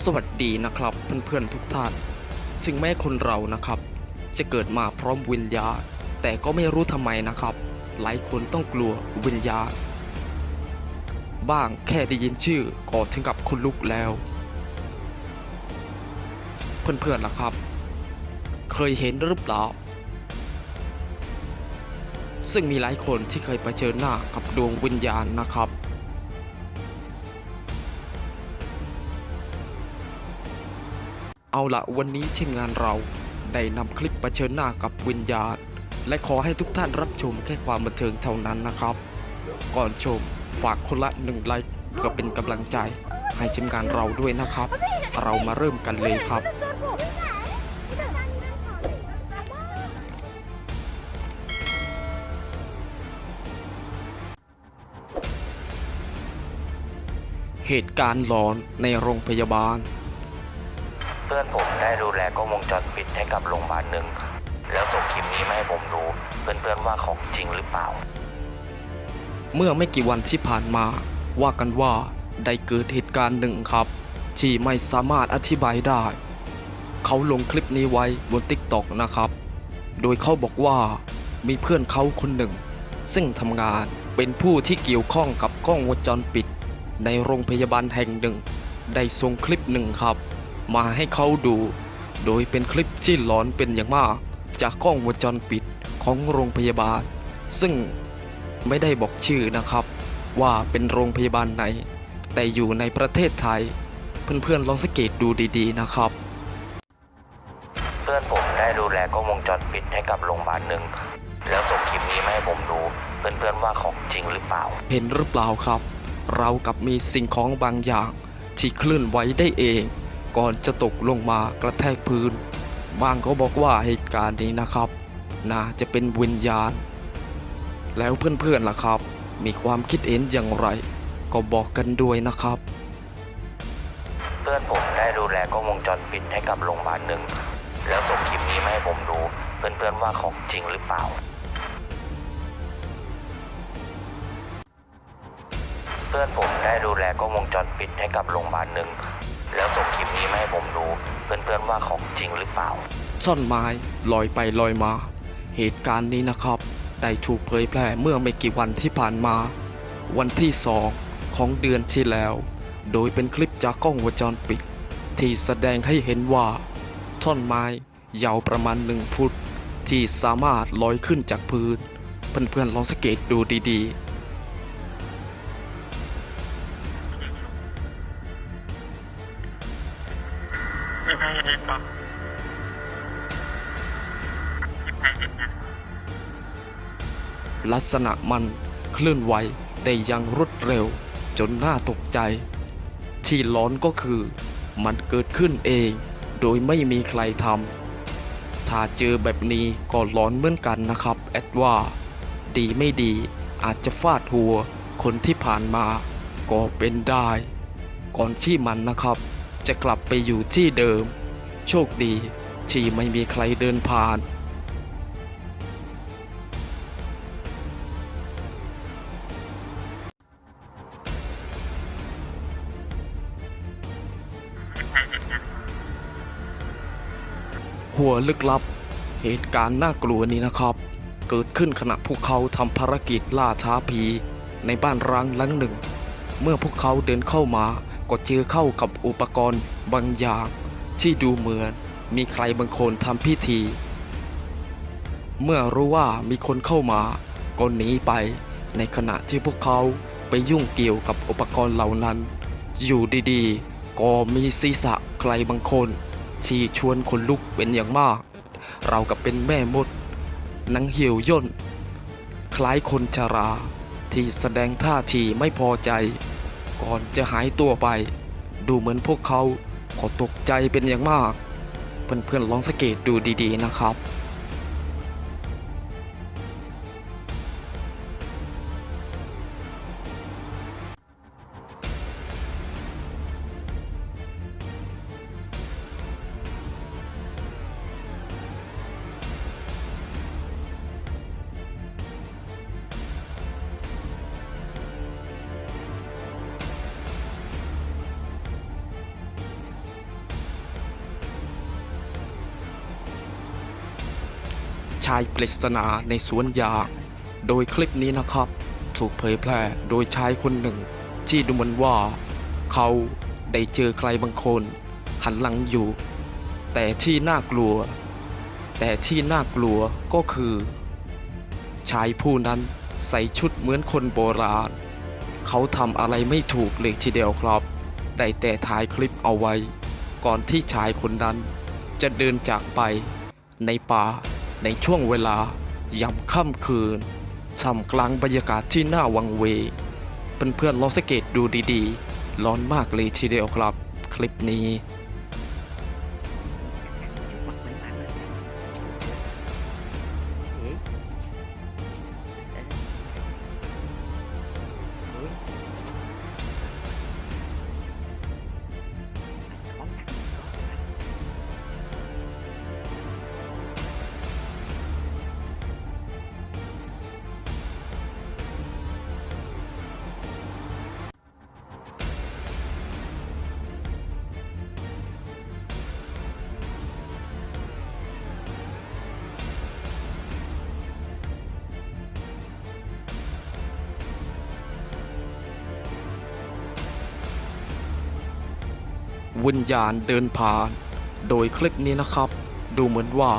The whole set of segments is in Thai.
สวัสดีนะครับเพื่อนๆทุกท่าน ถึงแม้คนเรานะครับ จะเกิดมาพร้อมวิญญาณแต่ก็ไม่รู้ทำไมนะครับ หลายคนต้องกลัววิญญาณบ้างแค่ได้ยินชื่อก็ถึงกับคนลุกแล้ว เพื่อนๆล่ะครับ เคยเห็นหรือเปล่า ซึ่งมีหลายคนที่เคยไปเจอหน้ากับดวงวิญญาณนะครับ เอาละวันนี้ทีมงานเราได้นำคลิปประเชิญหน้ากับวิญญาณ และขอให้ทุกท่านรับชมแค่ความบันเทิงเท่านั้นนะครับ ก่อนชมฝากคนละหนึ่งไลค์เพื่อเป็นกำลังใจ ให้ทีมงานเราด้วยนะครับ เรามาเริ่มกันเลยครับ เหตุการณ์หลอนในโรงพยาบาล พื่อนผมได้ดูแลกล้องวงจรปิดให้กับโรงพยาบาลหนึ่ง แล้วส่งคลิปนี้มาให้ผมดู เพื่อนๆว่าของจริงหรือเปล่า เมื่อไม่กี่วันที่ผ่านมา ว่ากันว่าได้เกิดเหตุการณ์หนึ่งครับ ที่ไม่สามารถอธิบายได้ เขาลงคลิปนี้ไว้บนติ๊กต็อกนะครับ โดยเขาบอกว่ามีเพื่อนเขาคนหนึ่ง ซึ่งทำงานเป็นผู้ที่เกี่ยวข้องกับกล้องวงจรปิด ในโรงพยาบาลแห่งหนึ่ง ได้ส่งคลิปหนึ่งครับ มาให้เขาดู โดยเป็นคลิปที่หลอนเป็นอย่างมาก จากกล้องวงจรปิดของโรงพยาบาล ซึ่งไม่ได้บอกชื่อนะครับ ว่าเป็นโรงพยาบาลไหน แต่อยู่ในประเทศไทย เพื่อนๆลองสังเกตดูดีๆนะครับ เพื่อนผมได้ดูแลกล้องวงจรปิดให้กับโรงพยาบาลหนึ่งแล้วส่งคลิปนี้มาให้ผมดู เพื่อนๆว่าของจริงหรือเปล่า เห็นหรือเปล่าครับ เรากับมีสิ่งของบางอย่างที่เคลื่อนไหวได้เอง ก่อนจะตกลงมากระแทกพื้น บางก็บอกว่าเหตุการณ์นี้นะครับน่าจะเป็นวิญญาณ แล้วเพื่อนๆล่ะครับ มีความคิดเห็นอย่างไร ก็บอกกันด้วยนะครับ เพื่อนผมได้ดูแลกล้องวงจรปิดให้กับโรงพยาบาลหนึ่ง แล้วส่งคลิปนี้มาให้ผมดู เพื่อนๆว่าของจริงหรือเปล่า เพื่อนผมได้ดูแลกล้องวงจรปิดให้กับโรงพยาบาลหนึ่ง แล้วส่งคลิปนี้มาให้ผมดู เพื่อนๆว่าของจริงหรือเปล่าซ่อนไม้ลอยไปลอยมา เหตุการณ์นี้นะครับ ได้ถูกเผยแพร่เมื่อไม่กี่วันที่ผ่านมา วันที่สองของเดือนที่แล้ว โดยเป็นคลิปจากกล้องวงจรปิด ที่แสดงให้เห็นว่าท่อนไม้ยาวประมาณหนึ่งฟุต ที่สามารถลอยขึ้นจากพื้น เพื่อนๆลองสังเกตดูดีๆ ลักษณะมันเคลื่อนไหวได้ยังรวดเร็วจนน่าตกใจ ที่ร้อนก็คือ มันเกิดขึ้นเอง โดยไม่มีใครทำถ้าเจอแบบนี้ก็ร้อนเหมือนกันนะครับ แอดว่า ดีไม่ดีอาจจะฟาดหัวคนที่ผ่านมาก็เป็นได้ ก่อนที่มันนะครับ จะกลับไปอยู่ที่เดิม โชคดีที่ไม่มีใครเดินผ่าน หัวลึกลับ เหตุการณ์น่ากลัวนี้นะครับ เกิดขึ้นขณะพวกเขาทำภารกิจล่าท้าผี ในบ้านร้างหลังหนึ่ง เมื่อพวกเขาเดินเข้ามาก็เจอเข้ากับอุปกรณ์บางอย่าง ที่ดูเหมือนมีใครบางคนทำพิธี เมื่อรู้ว่ามีคนเข้ามาก็หนีไป ในขณะที่พวกเขาไปยุ่งเกี่ยวกับอุปกรณ์เหล่านั้น อยู่ดีๆ ก็มีศีรษะใครบางคน ที่ชวนคนลุกเป็นอย่างมาก เรากับเป็นแม่มดนังเหี่ยวย่น คล้ายคนชรา ที่แสดงท่าทีไม่พอใจ ก่อนจะหายตัวไป ดูเหมือนพวกเขาก็ตกใจเป็นอย่างมาก เพื่อนๆลองสังเกตดูดีๆนะครับายปริศนาในสวนยาง โดยคลิปนี้นะครับ ถูกเผยแพร่โดยชายคนหนึ่ง ที่ดูเหมือนว่า เขาได้เจอใครบางคน หันหลังอยู่ แต่ที่น่ากลัว แต่ที่น่ากลัวก็คือ ชายผู้นั้นใส่ชุดเหมือนคนโบราณ เขาทำอะไรไม่ถูกเลยทีเดียวครับได้แต่ถ่ายคลิปเอาไว้ ก่อนที่ชายคนนั้นจะเดินจากไปในป่า ในช่วงเวลายามค่ำคืนท่ามกลางบรรยากาศที่น่าวังเวงเพื่อนๆลองสังเกตดูดีๆ ร้อนมากเลยทีเดียวครับ คลิปนี้ วิญญาณเดินผ่าน โดยคลิปนี้นะครับ ดูเหมือนว่า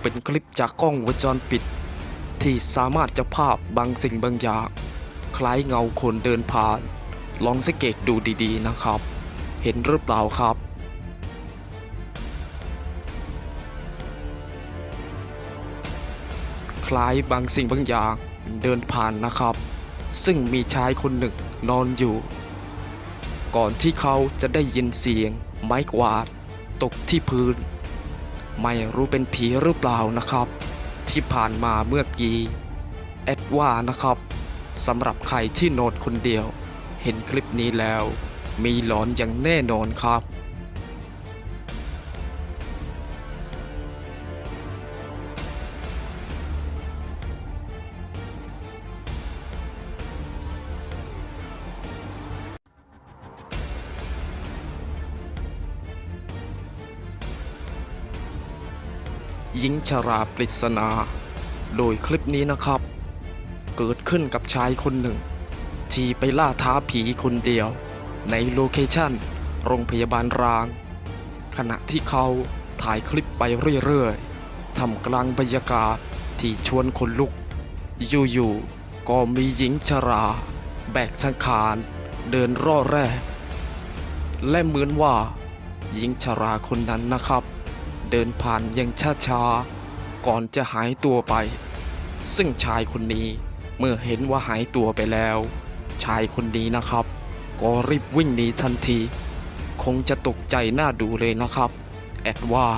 เป็นคลิปจากกล้องวงจรปิด ที่สามารถจะภาพบางสิ่งบางอย่าง คล้ายเงาคนเดินผ่าน ลองสังเกตดูดีๆนะครับ เห็นหรือเปล่าครับคล้ายบางสิ่งบางอย่างเดินผ่านนะครับ ซึ่งมีชายคนหนึ่งนอนอยู่ ก่อนที่เขาจะได้ยินเสียง ไม้กวาด ตกที่พื้น ไม่รู้เป็นผีหรือเปล่านะครับ ที่ผ่านมาเมื่อกี้แอดว่านะครับสำหรับใครที่โนดคนเดียว เห็นคลิปนี้แล้ว มีหลอนอย่างแน่นอนครับ หญิงชราปริศนา โดยคลิปนี้นะครับ เกิดขึ้นกับชายคนหนึ่ง ที่ไปล่าท้าผีคนเดียว ในโลเคชั่น โรงพยาบาลร้าง ขณะที่เขาถ่ายคลิปไปเรื่อยๆทำกลางบรรยากาศที่ชวนคนลุก อยู่ๆก็มีหญิงชรา แบกสังขาร เดินร่อแร่และเหมือนว่าหญิงชราคนนั้นนะครับ เดินผ่านอยังช้าๆ ก่อนจะหายตัวไป ซึ่งชายคนนี้เมื่อเห็นว่าหายตัวไปแล้ว ชายคนนี้นะครับ ก็รีบวิ่งหนีทันที คงจะตกใจน่าดูเลยนะครับ แอดว่า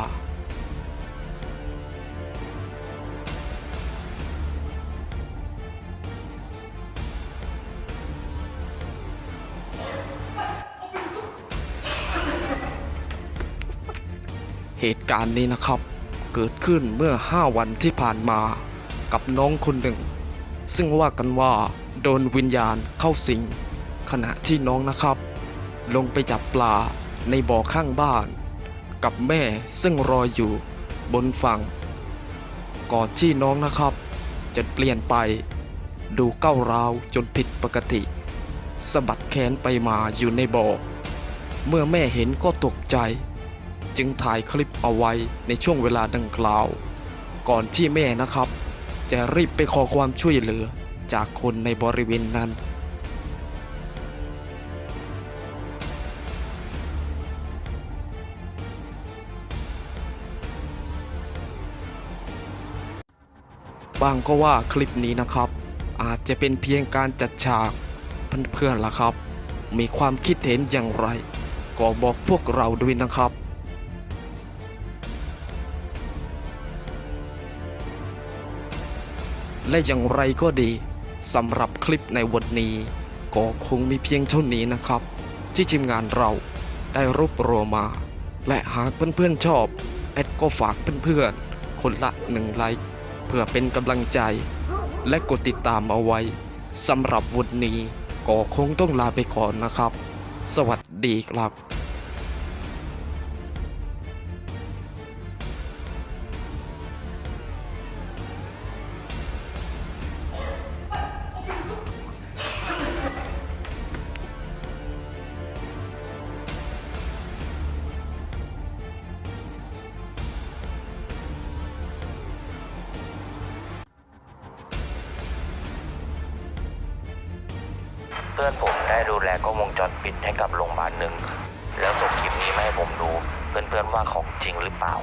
เหตุการณ์นี้นะครับ เกิดขึ้นเมื่อ 5 วันที่ผ่านมากับน้องคนหนึ่ง ซึ่งว่ากันว่าโดนวิญญาณเข้าสิง ขณะที่น้องนะครับ ลงไปจับปลาในบ่อข้างบ้าน กับแม่ซึ่งรออยู่บนฝั่ง ก่อนที่น้องนะครับ จะเปลี่ยนไป ดูเก้าร้าวจนผิดปกติสะบัดแขนไปมาอยู่ในบ่อ เมื่อแม่เห็นก็ตกใจ จึงถ่ายคลิปเอาไว้ในช่วงเวลาดังกล่าว ก่อนที่แม่นะครับ จะรีบไปขอความช่วยเหลือจากคนในบริเวณนั้น บางก็ว่าคลิปนี้นะครับ อาจจะเป็นเพียงการจัดฉากเพื่อนๆล่ะครับ มีความคิดเห็นอย่างไร ก็บอกพวกเราด้วยนะครับ และอย่างไรก็ดีสำหรับคลิปในวันนี้ ก็คงมีเพียงเท่านี้นะครับ ที่ทีมงานเราได้รวบรวมมา และหากเพื่อนๆชอบแอดก็ฝากเพื่อนๆคนละหนึ่งไลค์เพื่อเป็นกำลังใจ และกดติดตามเอาไว้สำหรับวันนี้ก็คงต้องลาไปก่อนนะครับ สวัสดีครับ พื่อนผมได้ดูแลกล้องวงจรปิดให้กับโรงพยาบาลหนึ่ง แล้วส่งคลิปนี้มาให้ผมดู เพื่อนๆว่าของจริงหรือเปล่า